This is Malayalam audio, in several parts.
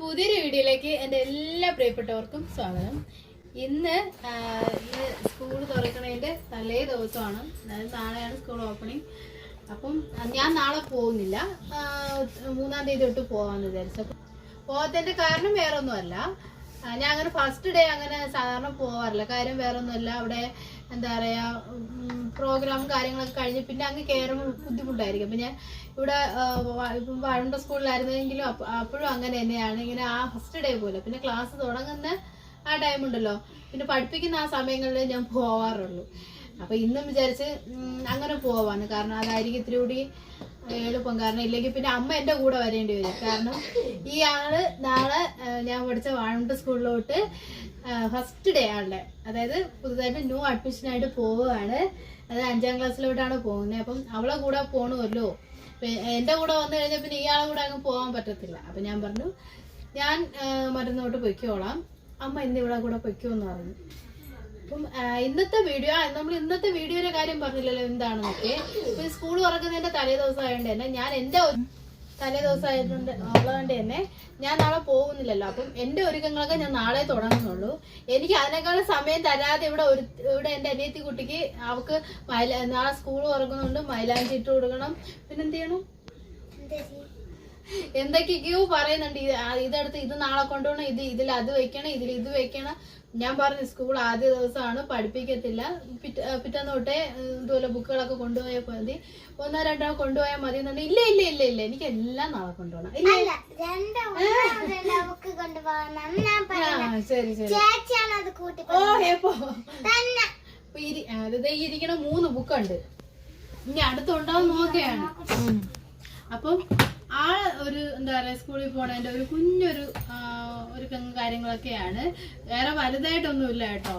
പുതിയൊരു വീഡിയോയിലേക്ക് എന്റെ എല്ലാ പ്രിയപ്പെട്ടവർക്കും സ്വാഗതം. ഇന്ന് ഇന്ന് സ്കൂൾ തുറക്കണതിന്റെ തലേ ദിവസമാണ്. അതായത് നാളെയാണ് സ്കൂൾ ഓപ്പണിങ് അപ്പം ഞാൻ നാളെ പോകുന്നില്ല. മൂന്നാം തീയതി തൊട്ട് പോകാമെന്ന് വിചാരിച്ചു. പോകാത്തതിന്റെ കാരണം വേറെ ഒന്നുമല്ല ഞാൻ അങ്ങനെ ഫസ്റ്റ് ഡേ അങ്ങനെ സാധാരണ പോകാറില്ല കാര്യം വേറെ ഒന്നുമല്ല അവിടെ എന്താ പറയാ പ്രോഗ്രാം കാര്യങ്ങളൊക്കെ കഴിഞ്ഞ് പിന്നെ അങ്ങ് കയറുമ്പോൾ ബുദ്ധിമുട്ടായിരിക്കും. അപ്പം ഞാൻ ഇവിടെ ഇപ്പം വാഴണ്ട സ്കൂളിലായിരുന്നെങ്കിലും അപ്പ- അപ്പോഴും അങ്ങനെ തന്നെയാണ്. ഇങ്ങനെ ആ ഫസ്റ്റ് ഡേ പോലെ. പിന്നെ ക്ലാസ് തുടങ്ങുന്ന ആ ടൈം ഉണ്ടല്ലോ. പിന്നെ പഠിപ്പിക്കുന്ന ആ സമയങ്ങളിൽ ഞാൻ പോവാറുള്ളൂ. അപ്പൊ ഇന്നും വിചാരിച്ച് അങ്ങനെ പോവാന്ന് കാരണം അതായിരിക്കും ഇത്തിരി കൂടി എളുപ്പം. കാരണം ഇല്ലെങ്കിൽ പിന്നെ അമ്മ എന്റെ കൂടെ വരേണ്ടി വരും. കാരണം ഈ ആൾ നാളെ ഞാൻ പഠിച്ച വാഴമുട്ട സ്കൂളിലോട്ട് ഫസ്റ്റ് ഡേ ആണല്ലേ? അതായത് പുതുതായിട്ട് ന്യൂ അഡ്മിഷൻ ആയിട്ട് പോവുകയാണ്. അത് അഞ്ചാം ക്ലാസ്സിലോട്ടാണ് പോകുന്നത്. അപ്പം അവളെ കൂടെ പോകണമല്ലോ എന്റെ കൂടെ വന്നു കഴിഞ്ഞാൽ പിന്നെ ഇയാളെ കൂടെ അങ്ങ് പോകാൻ പറ്റത്തില്ല. അപ്പൊ ഞാൻ പറഞ്ഞു ഞാൻ മറ്റന്നോട്ട് പൊയ്ക്കോളാം. അമ്മ ഇന്ന് ഇവിടെ കൂടെ പൊയ്ക്കോന്ന് പറഞ്ഞു. അപ്പം ഇന്നത്തെ വീഡിയോ നമ്മൾ ഇന്നത്തെ വീഡിയോയുടെ കാര്യം പറഞ്ഞില്ലല്ലോ എന്താണെന്നൊക്കെ. സ്കൂൾ തുറക്കുന്നതിന്റെ തലേ ദിവസം ആയതുകൊണ്ട് തന്നെ ഞാൻ ഒരു- തലേ ദിവസം ആയതുകൊണ്ട് ഉള്ളതുകൊണ്ട് തന്നെ ഞാൻ നാളെ പോകുന്നില്ലല്ലോ. അപ്പം എന്റെ ഒരുക്കങ്ങളൊക്കെ ഞാൻ നാളെ തുടങ്ങുന്നുള്ളൂ. എനിക്ക് അതിനേക്കാളും സമയം തരാതെ ഇവിടെ ഒരു ഇവിടെ എന്റെ അനിയത്തി കുട്ടിക്ക് അവക്ക് മൈല നാളെ സ്കൂൾ തുറക്കുന്നുണ്ട്. മൈലാഞ്ചി ഇട്ട് കൊടുക്കണം. പിന്നെന്ത് ചെയ്യണം? എന്തൊക്കെയൊക്കെയോ പറയുന്നുണ്ട്? ഇത് ഇതെടുത്ത് ഇത് നാളെ കൊണ്ടുപോകണം ഇത് ഇതിൽ അത് വെക്കണം ഇതിൽ ഇത് വെക്കണം. ഞാൻ പറഞ്ഞു സ്കൂൾ ആദ്യ ദിവസമാണ് പഠിപ്പിക്കത്തില്ല. പിറ്റ പിറ്റേന്ന് തൊട്ടേ ഇതുപോലെ ബുക്കുകളൊക്കെ കൊണ്ടുപോയാൽ മതി. ഒന്നോ രണ്ടോ കൊണ്ടുപോയാൽ മതി എന്നുണ്ട്. ഇല്ല ഇല്ല ഇല്ല ഇല്ല. എനിക്ക് എല്ലാം നാളെ കൊണ്ടുപോകണം. ശരി ഓ എപ്പോ? ഇരിക്കണ മൂന്ന് ബുക്കുണ്ട് ഇനി അടുത്തുണ്ടാവും നോക്കുകയാണ്. അപ്പം ആ ഒരു എന്താ പറയുക സ്കൂളിൽ പോണതിന്റെ ഒരു കുഞ്ഞൊരു ഒരു കാര്യങ്ങളൊക്കെയാണ്. വേറെ വലുതായിട്ടൊന്നുമില്ല കേട്ടോ.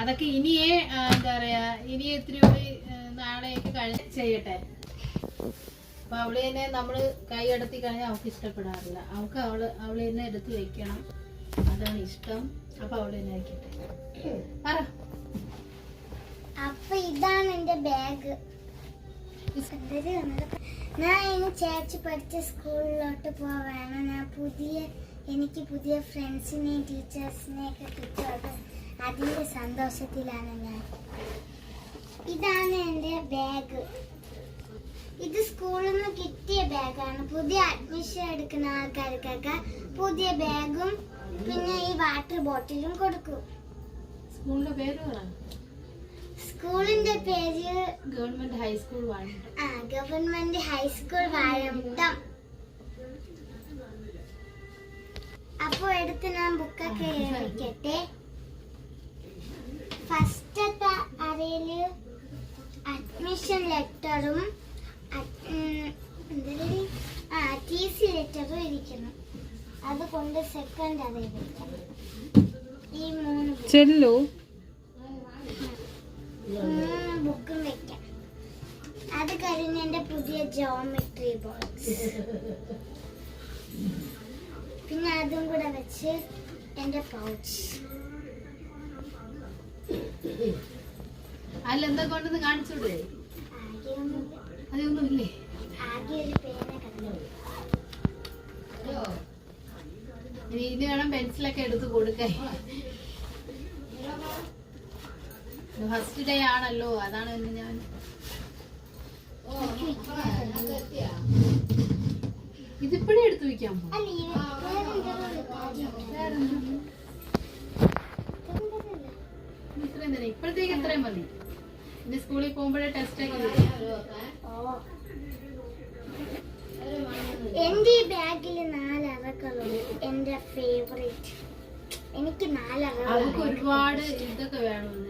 അതൊക്കെ ഇനിയേ എന്താ പറയുക ഇനിയെ ഇത്തിരി കൂടി നാളെയൊക്കെ കഴിഞ്ഞ് ചെയ്യട്ടെ. അപ്പൊ അവൾ തന്നെ നമ്മൾ കൈ അടത്തി കഴിഞ്ഞാൽ അവൾക്ക് ഇഷ്ടപ്പെടാറില്ല. അവൾക്ക് അവൾ അവൾ തന്നെ എടുത്ത് വെക്കണം. അതാണ് ഇഷ്ടം. അപ്പൊ അവൾ തന്നെ വയ്ക്കട്ടെ പറ. അപ്പൊ ഇതാണ് എന്റെ ബാഗ്. ഞാൻ ഇനി ചേച്ചി പഠിച്ച സ്കൂളിലോട്ട് പോവാണ്. ഞാൻ പുതിയ എനിക്ക് പുതിയ ഫ്രണ്ട്സിനെയും ടീച്ചേഴ്സിനെയും ഒക്കെ കിട്ടുന്നത് അതിന്റെ സന്തോഷത്തിലാണ് ഞാൻ. ഇതാണ് എന്റെ ബാഗ് ഇത് സ്കൂളിൽ നിന്ന് കിട്ടിയ ബാഗാണ് പുതിയ അഡ്മിഷൻ എടുക്കുന്ന ആൾക്കാർക്കൊക്കെ പുതിയ ബാഗും പിന്നെ ഈ വാട്ടർ ബോട്ടിലും കൊടുക്കും. സ്കൂളിന്റെ പേര് സ്കൂളിന്റെ പേര് ഗവൺമെന്റ് ഹൈസ്കൂൾ ആ ഗവൺമെന്റ് ഹൈസ്കൂൾ വാഴമുട്ടം അപ്പൊ എടുത്ത് ഞാൻ ബുക്കൊക്കെ എഴുതിക്കട്ടെ. ഫസ്റ്റത്തെ അറിയിൽ അഡ്മിഷൻ ലെറ്ററും ആ ടി സി ലെറ്ററും ഇരിക്കുന്നു അതുകൊണ്ട് സെക്കൻഡ് അറയിൽ ഈ മൂന്ന്. ചെല്ലു. മൂന്ന് ബുക്കും വെക്കാം. അത് കഴിഞ്ഞ് എന്റെ പുതിയ ജോമെട്രി ബോക്സ് പിന്നെ അതും കൂടെ വെച്ച് എന്റെ പൗച്ച് അല്ല എന്താ കൊണ്ടെന്ന് കാണിച്ചൂടെ? അതൊന്നും ഇല്ലേ? ആകെ ഒരു പേന കണ്ടു. ഇനി വേണം പെൻസിലൊക്കെ എടുത്ത് കൊടുക്കാൻ. ഫസ്റ്റ് ഡേ ആണല്ലോ അതാണ് എന്ന് ഞാൻ. ഇതിപ്പോഴേ എടുത്തു വെക്കാൻ ഇത്രയും തന്നെ ഇപ്പോഴത്തേക്ക് ഇത്രയും മതി. ഇനി സ്കൂളിൽ പോകുമ്പോഴേ ടെസ്റ്റ്. എന്റെ ഈ ബാഗിൽ നാല് അറക്കളുണ്ട് എന്റെ ഫേവറേറ്റ് എനിക്ക് നാല് അറക്കൾ ഒരുപാട് ഇതൊക്കെ എന്നാ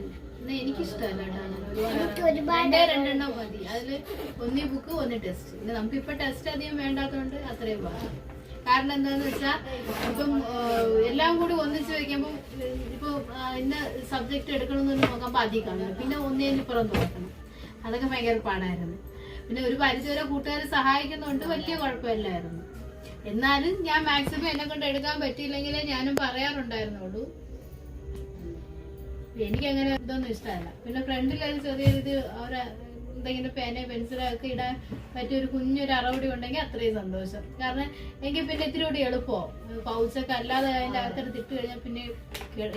എനിക്കിഷ്ടമല്ല കേട്ടോ ഒരുപാട് രണ്ടെണ്ണം മതി. ഒന്നീ ബുക്ക് ഒന്ന് ടെസ്റ്റ് പിന്നെ നമുക്ക് ഇപ്പൊ ടെസ്റ്റ് അധികം വേണ്ടാത്തതുകൊണ്ട് അത്രയും കാരണം എന്താന്ന് വെച്ചാൽ ഇപ്പം എല്ലാം കൂടി ഒന്നിച്ച് വെക്കുമ്പോൾ ഇപ്പൊ ഇന്ന സബ്ജക്ട് എടുക്കണമെന്ന് നോക്കുമ്പോൾ അധികം കാണും പിന്നെ ഒന്നേന് ഇപ്പുറം നോക്കണം. അതൊക്കെ ഭയങ്കര പാടായിരുന്നു. പിന്നെ ഒരു പരിചയം കൂട്ടുകാർ സഹായിക്കുന്നുണ്ട് വലിയ കുഴപ്പമില്ലായിരുന്നു. എന്നാലും ഞാൻ മാക്സിമം എന്നെ കൊണ്ട് എടുക്കാൻ പറ്റിയില്ലെങ്കിലേ ഞാനും പറയാറുണ്ടായിരുന്നുള്ളൂ. എനിക്ക് അങ്ങനെ ഇതൊന്നും ഇഷ്ടമല്ല. പിന്നെ ഫ്രണ്ടിലൊരു ഇത് അവരെ എന്തെങ്കിലും പേന പെൻസിലോ ഒക്കെ ഇടാൻ പറ്റിയ ഒരു കുഞ്ഞൊരു അറവടി ഉണ്ടെങ്കിൽ അത്രയും സന്തോഷം. കാരണം എനിക്ക് പിന്നെ ഇത്തിരി കൂടി എളുപ്പമോ പൗച്ചൊക്കെ അല്ലാതെ അതിന്റെ അകത്തെടുത്ത് ഇട്ട് കഴിഞ്ഞാൽ പിന്നെ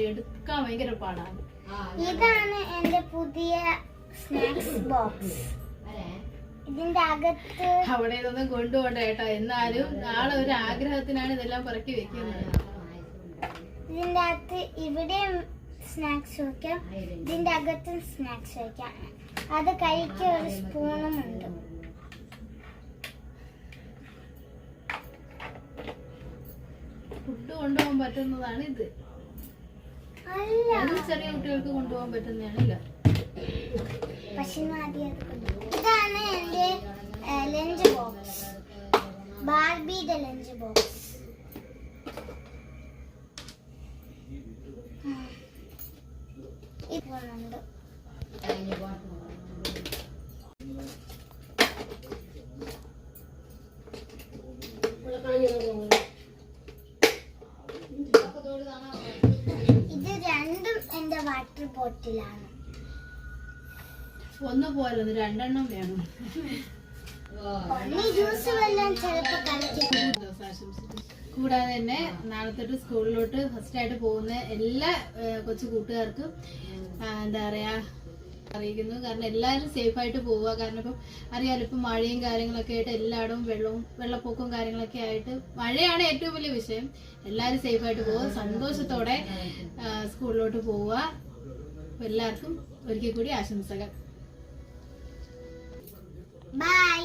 എടുക്കാൻ ഭയങ്കര പാടാണ്. ഇതാണ് എന്റെ പുതിയ സ്നാക്സ് ബോക്സ്. ഇതിന്റെ അകത്ത് അവിടെ ഇതൊന്നും കൊണ്ടുപോകണ്ട കേട്ടോ. എന്നാലും നാളെ ഒരു ആഗ്രഹത്തിനാണ് ഇതെല്ലാം പറക്കി വെക്കുന്നത്. ഇതിന്റെ അകത്ത് ഇവിടെയും സ്നാക്സ് വയ്ക്കാം ഇതിന്റെ അകത്തും സ്നാക്സ് വയ്ക്കാം അത് കഴിക്കുക ഒരു സ്പൂണും ഉണ്ട്. ഫുഡ് കൊണ്ടുപോകാൻ പറ്റുന്നതാണ് ഇത്. ചെറിയ കുട്ടികൾക്ക് കൊണ്ടുപോകാൻ പറ്റുന്നതാണ് പക്ഷെ. ഇതാണ് ബോട്ടിലാണ് ഒന്ന് പോരത് രണ്ടെണ്ണം വേണം. കൂടാതെ തന്നെ നാളെ തൊട്ട് സ്കൂളിലോട്ട് ഫസ്റ്റ് ആയിട്ട് പോകുന്ന എല്ലാ കൊച്ചു കൂട്ടുകാർക്കും എന്താ പറയാ അറിയിക്കുന്നു. കാരണം എല്ലാവരും സേഫ് ആയിട്ട് പോവുക. കാരണം ഇപ്പം അറിയാലോ ഇപ്പം മഴയും കാര്യങ്ങളൊക്കെ ആയിട്ട് എല്ലായിടവും വെള്ളവും വെള്ളപ്പൊക്കവും കാര്യങ്ങളൊക്കെ ആയിട്ട് മഴയാണ് ഏറ്റവും വലിയ വിഷയം. എല്ലാവരും സേഫ് ആയിട്ട് പോവുക. സന്തോഷത്തോടെ സ്കൂളിലോട്ട് പോവുക. എല്ലാവർക്കും ഒരിക്കൽ കൂടി ആശംസകൾ. ബൈ